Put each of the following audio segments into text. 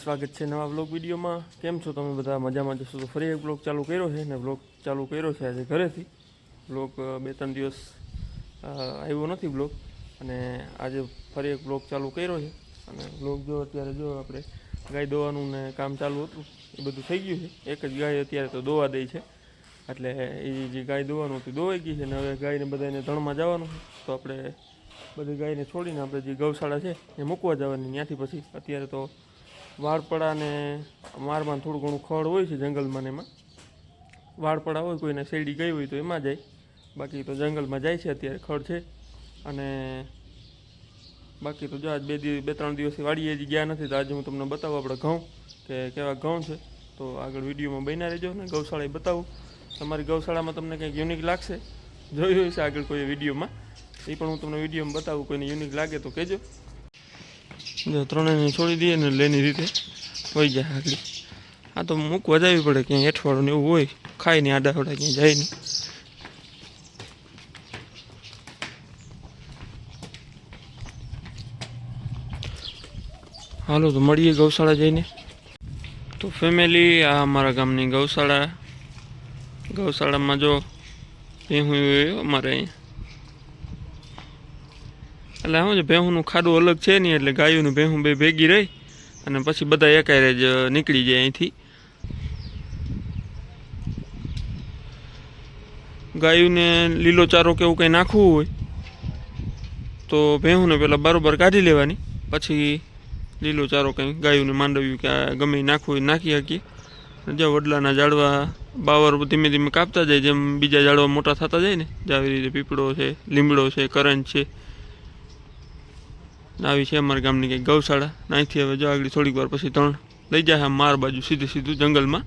સ્વાગત છે નવા બ્લોગ વિડીયોમાં. કેમ છો તમે બધા? મજામાં જશો તો ફરી એક બ્લોગ ચાલુ કર્યો છે ને બ્લોગ ચાલુ કર્યો છે આજે ઘરેથી. બ્લોગ બે ત્રણ દિવસ આવ્યો નથી બ્લોગ અને આજે ફરી એક બ્લોગ ચાલુ કર્યો છે. અને બ્લોગ જો અત્યારે જો આપણે ગાય દોવાનું ને કામ ચાલુ હતું, એ બધું થઈ ગયું છે. એક જ ગાય અત્યારે તો દોવા દે છે. એટલે એ જે ગાય દોવાનું હતું દોવાઈ ગઈ છે ને હવે ગાયને બધાને ધણમાં જવાનું તો આપણે બધી ગાયને છોડીને આપણે જે ગૌશાળા છે એ મૂકવા જવાની. ત્યાંથી પછી અત્યારે તો વાળપડા ને મારમાં થોડું ઘણું ખડ હોય છે જંગલમાં ને એમાં. વાળપડા હોય, કોઈને શેરડી ગઈ હોય તો એમાં જાય. બાકી તો જંગલમાં જાય છે, અત્યારે ખડ છે. અને બાકી તો જો આજ બે દિવસ બે ત્રણ દિવસથી વાડીએ જ ગયા નથી, તો આજે હું તમને બતાવું આપણે ઘઉં, કે કેવા ઘઉં છે. તો આગળ વિડીયોમાં બન્યા રહેજો ને ગૌશાળાએ બતાવું. તમારી ગૌશાળામાં તમને કંઈક યુનિક લાગશે? જોયું હશે આગળ કોઈ વિડીયોમાં? એ પણ હું તમને વિડીયોમાં બતાવું, કોઈને યુનિક લાગે તો કહેજો. જો ત્રણેયને છોડી દઈએ ને લેની રીતે વહી જાય આગળ આ તો મૂકવા જવી પડે ક્યાંય હેઠવાળું ને એવું હોય, ખાય નહીં આડા આવડા ક્યાંય જાય નહીં હાલો તો મળીએ ગૌશાળા જઈને. તો ફેમિલી આ અમારા ગામની ગૌશાળા. ગૌશાળામાં જો એ હું અમારે અહીંયા. એટલે શું છે, ભેહુંનું ખાડું અલગ છે નહીં, એટલે ગાયોનું ભેહું બે ભેગી રહી અને પછી બધા એકાયરે જ નીકળી જાય અહીંથી. ગાયુને લીલો ચારો કે એવું કંઈ નાખવું હોય, તો ભેહુંને પહેલાં બરાબર કાઢી લેવાની. પછી લીલો ચારો કંઈ ગાયુને માંડવ્યું કે ગમે નાખવું હોય, નાખી શકીએ. જો વડલાના ઝાડવા બાવર ધીમે ધીમે કાપતા જાય, જેમ બીજા ઝાડવા મોટા થતા જાય ને, જે આવી રીતે પીપળો છે, લીમડો છે, કરંજ છે આવી છે અમારા ગામની કંઈક ગૌશાળા. અહીંથી હવે જો આગળ થોડીક વાર પછી ત્રણ લઈ જાય માર બાજુ સીધું સીધું જંગલમાં.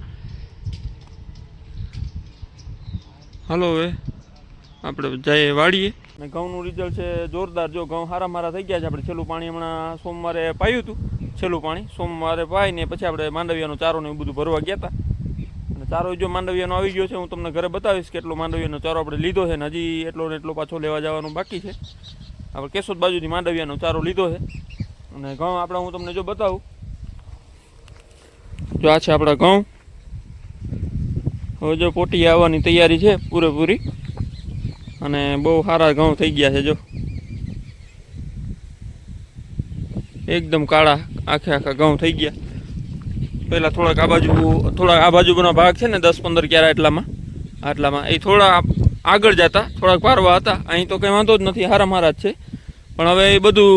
હાલો હવે, આપણે જઈએ વાળીએ અને ઘઉંનું રિઝલ્ટ છે જોરદાર. જો ઘઉં હારા મારા થઈ ગયા છે, આપણે છેલ્લું પાણી હમણાં સોમવારે પાયું હતું. છેલ્લું પાણી સોમવારે પાઈને પછી આપણે માંડવિયાનો ચારો ને એવું બધું ભરવા ગયા હતા અને ચારો જો માંડવિયાનો આવી ગયો છે, હું તમને ઘરે બતાવીશ કે એટલો માંડવિયાનો ચારો આપણે લીધો છે ને હજી એટલો ને એટલો પાછો લેવા જવાનું બાકી છે. આપણે કેશોદ બાજુથી માંડવિયાનો ચારો લીધો છે. અને ઘઉં આપણે હું તમને જો બતાવું. જો આ છે આપણા ઘઉં. હવે જો પોટી આવવાની તૈયારી છે પૂરેપૂરી. અને બહુ સારા ઘઉં થઈ ગયા છે જો. એકદમ કાળા આખે આખા ઘઉં થઈ ગયા. પહેલાં થોડાક આ બાજુ, થોડાક આ બાજુનો ભાગ છે ને દસ પંદર ક્યારા એટલામાં. આટલામાં. એ થોડા આગળ જતા, થોડાક પારવા હતા. અહીં તો કંઈ વાંધો જ નથી, હારા મારા જ છે. પણ હવે એ બધું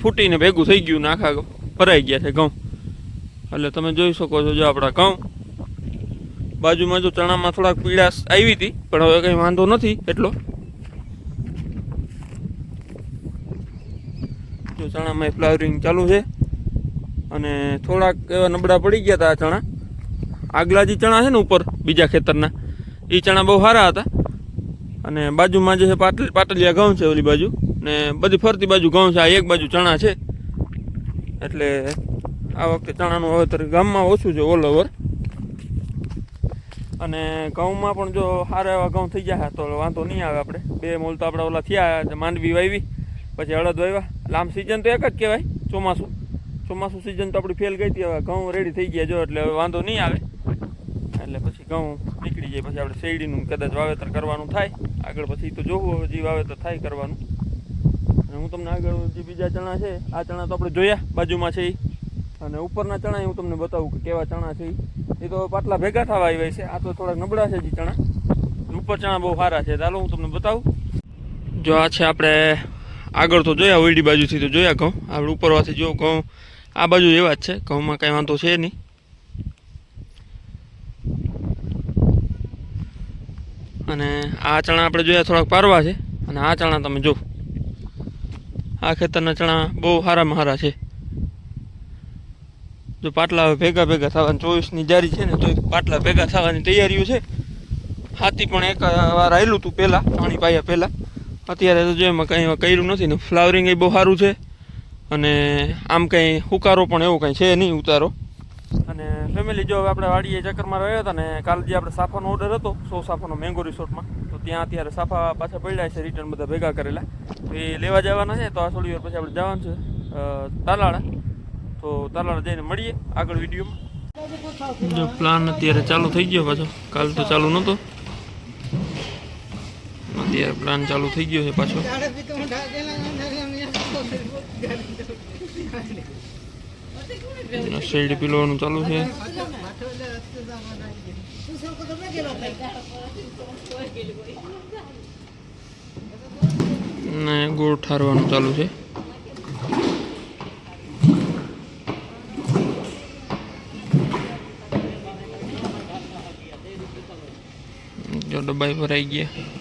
ફૂટીને ભેગું થઈ ગયું આખા ભરાઈ ગયા છે ઘઉં. એટલે તમે જોઈ શકો છો જો આપણા ઘઉં. બાજુમાં જો ચણામાં થોડાક પીડાશ આવી હતી, પણ હવે કંઈ વાંધો નથી એટલો. જો ચણામાં ફ્લાવરિંગ ચાલુ છે. અને થોડાક એવા નબળા પડી ગયા હતા આ ચણા. આગલા જે ચણા છે ને ઉપર, બીજા ખેતરના એ ચણા બહુ સારા હતા. અને બાજુમાં જે છે પાટલ, પાટલિયા ઘઉં છે ઓલી બાજુ. ને બધી ફરતી બાજુ ઘઉં છે. આ એક બાજુ ચણા છે. એટલે આ વખતે ચણાનું વાવેતર ગામમાં ઓછું છે ઓલ ઓવર અને ઘઉંમાં પણ જો સારા એવા ઘઉં થઈ જાય, તો વાંધો નહીં આવે આપણે. બે મોલ તો આપણે ઓલા થયા માંડવી વાવી પછી અડદ વાવ્યા એટલે આમ સિઝન તો એક જ કહેવાય, ચોમાસું. ચોમાસું સિઝન તો આપણી ફેલ ગઈ હતી, હવે ઘઉં રેડી થઈ ગયા જો, એટલે હવે વાંધો નહીં આવે. એટલે પછી ઘઉં નીકળી જાય, પછી આપણે શેરડીનું કદાચ વાવેતર કરવાનું થાય. આગળ પછી તો જોવું હવે આવે તો થાય કરવાનું. અને હું તમને આગળ જે બીજા ચણા છે, આ ચણા તો આપણે જોયા, બાજુમાં છે અને ઉપરના ચણા હું તમને બતાવું કે કેવા ચણા છે એ તો પાટલા ભેગા થવા આવ્યા છે, આ તો થોડાક નબળા છે જે ચણા. ઉપર ચણા બહુ સારા છે. ચાલો હું તમને બતાવું. જો આ છે આપણે, આગળ તો જોયા ઓઈડી બાજુથી તો જોયા ઘઉં. આપણે ઉપરવાથી જો ઘઉં, આ બાજુ એવા જ છે. ઘઉંમાં કાંઈ વાંધો છે નહીં. અને આ ચણા આપણે જોયા થોડાક પારવા છે. અને આ ચણા તમે જો આ ખેતરના ચણા બહુ સારામાં સારા છે. જો પાટલા હવે ભેગા ભેગા થવાની ચોવીસની જારી છે ને, તો પાટલા ભેગા થવાની તૈયારીઓ છે. હાથી પણ એક વાર આવેલું હતું પહેલાં, પાણી પાયા પહેલાં. અત્યારે તો જો એમાં કંઈ કર્યું નથી ને, ફ્લાવરિંગ એ બહુ સારું છે. અને આમ કંઈ હુકારો પણ એવું કંઈ છે નહીં, ઉતારો. અને ફેમિલી જો આપણે વાડીએ ચક્કરમાં રહ્યા હતા ને કાલ જે આપણે સાફાનો ઓર્ડર હતો, સો સાફાનો મેંગો રિસોર્ટમાં તો ત્યાં અત્યારે સાફા પાછા પડ્યા છે રિટર્ન બધા ભેગા કરેલા. તો એ લેવા જવાના છે, તો આ થોડી વાર પછી આપણે જવાનું છે તાલાળા. તો તાલાળા જઈને મળીએ આગળ વિડીયોમાં. જો પ્લાન અત્યારે ચાલુ થઈ ગયો પાછો. કાલ તો ચાલુ નહોતો. અત્યારે પ્લાન ચાલુ થઈ ગયો છે પાછો. શેડ પીલવાનું ચાલુ છે. ને ગોળ ઠારવાનું ચાલુ છે. ડબ્બાઈ ભરાઈ ગયા.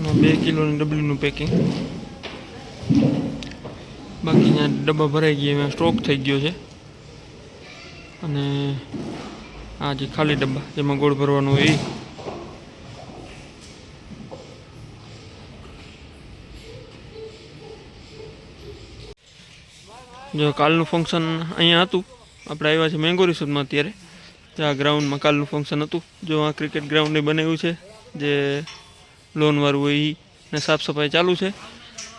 બે કિલોની ડબલીનું પેકિંગ બાકી અહીંયા ડબ્બા ભરાઈ ગયા એમાં સ્ટોક થઈ ગયો છે. અને આ જે ખાલી ડબ્બા, જેમાં ગોળ ભરવાનું હોય એ. જો કાલનું ફંક્શન અહીંયા હતું. આપણે આવ્યા છે મેંગો રિસોર્ટમાં અત્યારે. આ ગ્રાઉન્ડમાં કાલનું ફંક્શન હતું. જો આ ક્રિકેટ ગ્રાઉન્ડ બનાવ્યું છે, જે લોનવાળું ઈ. ને સાફ સફાઈ ચાલુ છે.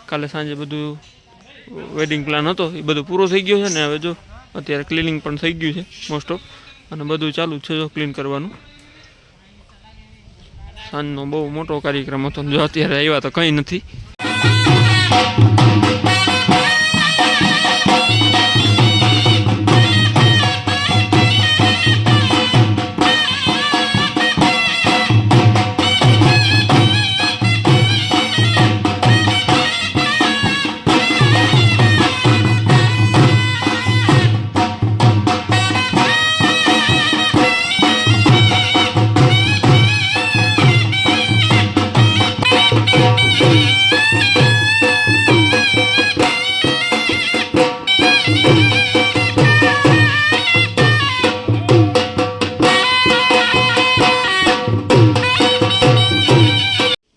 કાલે સાંજે બધું વેડિંગ પ્લાન હતો એ બધું પૂરો થઈ ગયો છે ને હવે જો, અત્યારે ક્લિનિંગ પણ થઈ ગયું છે મોસ્ટ ઓફ અને બધું ચાલુ છે જો ક્લીન કરવાનું. સાંજનો બહુ મોટો કાર્યક્રમ હતો જો અત્યારે આવ્યા તો કંઈ નથી.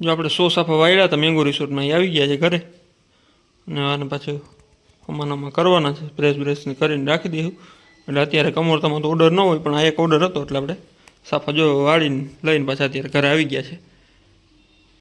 જો આપણે સો સાફા વાળ્યા હતા, મેંગો રિસોર્ટમાં એ આવી ગયા છે ઘરે. અને આને પાછું અમાનામાં કરવાના છે પ્રેસ બ્રેસને કરીને રાખી દઈશું એટલે અત્યારે કમોરતામાં તો ઓર્ડર ન હોય, પણ આ એક ઓર્ડર હતો એટલે આપણે સાફા જો વાળીને લઈને પાછા અત્યારે ઘરે આવી ગયા છે.